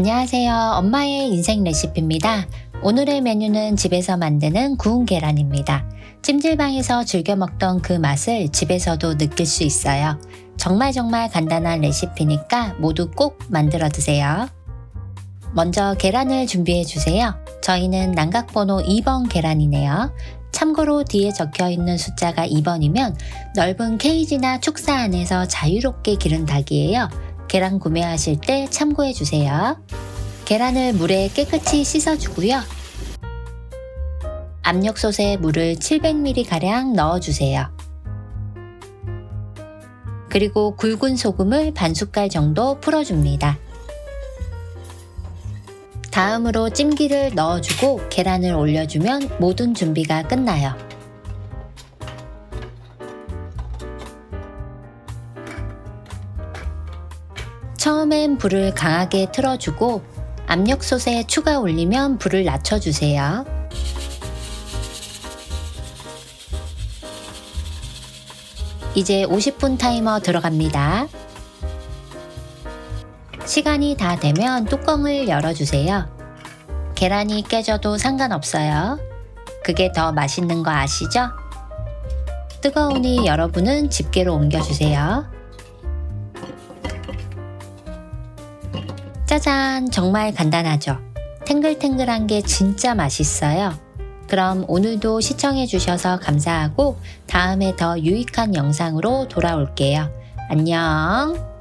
안녕하세요. 엄마의 인생 레시피입니다. 오늘의 메뉴는 집에서 만드는 구운 계란입니다. 찜질방에서 즐겨 먹던 그 맛을 집에서도 느낄 수 있어요. 정말 정말 간단한 레시피니까 모두 꼭 만들어 드세요. 먼저 계란을 준비해 주세요. 저희는 난각번호 2번 계란이네요. 참고로 뒤에 적혀 있는 숫자가 2번이면 넓은 케이지나 축사 안에서 자유롭게 기른 닭이에요. 계란 구매하실 때 참고해 주세요. 계란을 물에 깨끗이 씻어주고요. 압력솥에 물을 700ml가량 넣어주세요. 그리고 굵은 소금을 반 숟갈 정도 풀어줍니다. 다음으로 찜기를 넣어주고 계란을 올려주면 모든 준비가 끝나요. 처음엔 불을 강하게 틀어주고 압력솥에 추가 올리면 불을 낮춰주세요. 이제 50분 타이머 들어갑니다. 시간이 다 되면 뚜껑을 열어주세요. 계란이 깨져도 상관없어요. 그게 더 맛있는 거 아시죠? 뜨거우니 여러분은 집게로 옮겨주세요. 짜잔! 정말 간단하죠? 탱글탱글한 게 진짜 맛있어요. 그럼 오늘도 시청해주셔서 감사하고 다음에 더 유익한 영상으로 돌아올게요. 안녕!